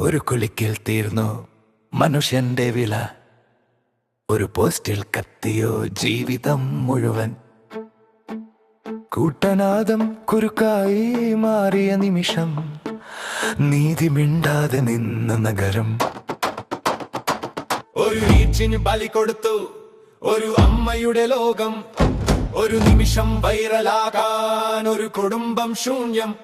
ഒരു കുലിക്കിൽ തീർന്നു. മനുഷ്യന്റെ വില ഒരു പോസ്റ്റിൽ കത്തിയോ ജീവിതം മുഴുവൻ. കൂട്ടനാദം കുരുക്കായി മാറിയ നിമിഷം. നീതി മിണ്ടാതെ നിന്ന നഗരം. ഒരു റീച്ചിന് ബലി കൊടുത്തു. ഒരു അമ്മയുടെ ലോകം. ഒരു നിമിഷം വൈറലാകാൻ ഒരു കുടുംബം ശൂന്യം.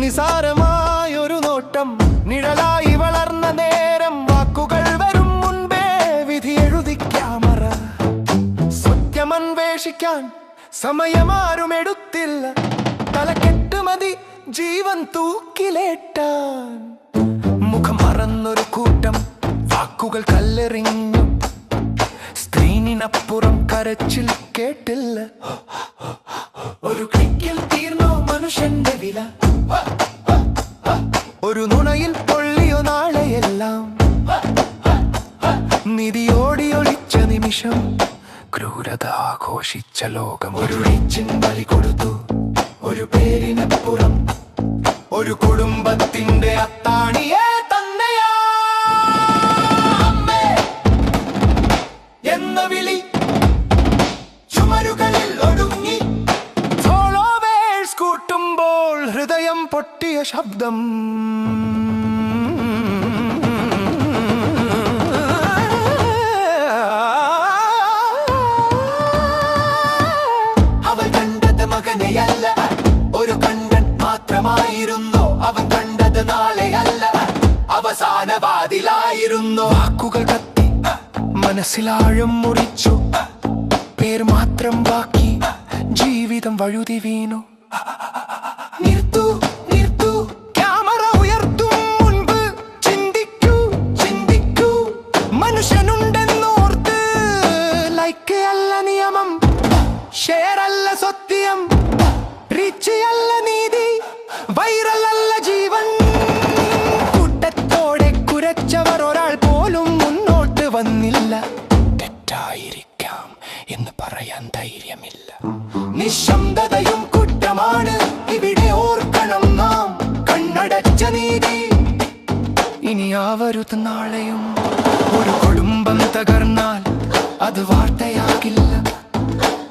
നിസാരമായൊരു നോട്ടം. നിഴലായി വളർന്ന നേരം വാക്കുകൾ വരും മുൻപേ വിധി എഴുതിക്കാമറ സത്യമന്വേഷിക്കാൻ സമയമാരും എടുത്തില്ല. തലക്കെട്ട് മതി ജീവൻ തൂക്കിലേട്ടാൻ മുഖം മറന്നൊരു കൂട്ടം വാക്കുകൾ കല്ലെറിഞ്ഞു. സ്ക്രീനിനപ്പുറം കരച്ചിൽ കേട്ടില്ല. ഒരു ക്ലിക്കിൽ തീർന്നോ മനുഷ്യന്റെ വില? നുണയിൽ പൊള്ളിയോ നാളെയെല്ലാം? നിധിയോടിയൊളിച്ച നിമിഷം ക്രൂരത ആഘോഷിച്ച ലോകം ഒരു ബലി കൊടുത്തു. ഒരു പേരിനപ്പുറം ഒരു കുടുംബത്തിന്റെ അത്താണിയെ തന്നെയാ. എന്ന വിളി ചുമരുകളിൽ ഒടുങ്ങി. കൂട്ടുമ്പോൾ ഹൃദയം പൊട്ടിയ ശബ്ദം. അവസാനവാതിലായിരുന്നു വാക്കുകൾ കത്തി. മനസ്സിലാഴം മുറിച്ചു. പേർ മാത്രം ബാക്കി. ജീവിതം വഴുതി വീണു. പറയാൻ ധൈര്യമില്ല നിശബ്ദതയും കുറ്റമാണ് ഇവിടെ ഓർക്കണം നാം. കണ്ണടച്ച നീതി ഇനി ആവരുത് നാളെയും. ഒരു കുടുംബം തകർന്നാൽ അത് വാർത്തയാകില്ല.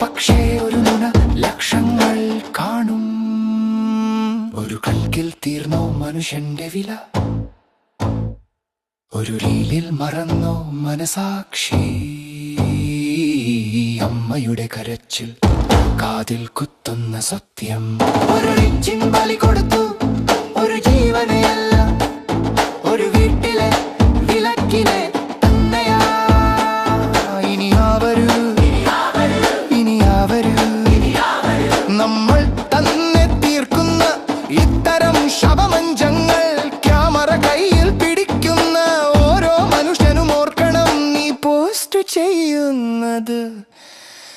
പക്ഷേ ഒരു നുണ ലക്ഷങ്ങൾ കാണും. ഒരു കൽക്കിൽ തീർന്നോ മനുഷ്യന്റെ വില? ഒരു രീതിയിൽ മറന്നോ മനസാക്ഷി? അമ്മയുടെ കരച്ചിൽ കാതിൽ കുത്തുന്ന സത്യം. ഒരു കൊടുത്തു ഒരു ജീവനെയല്ല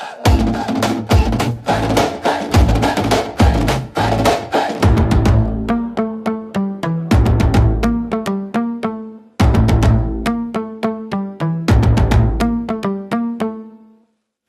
Uh,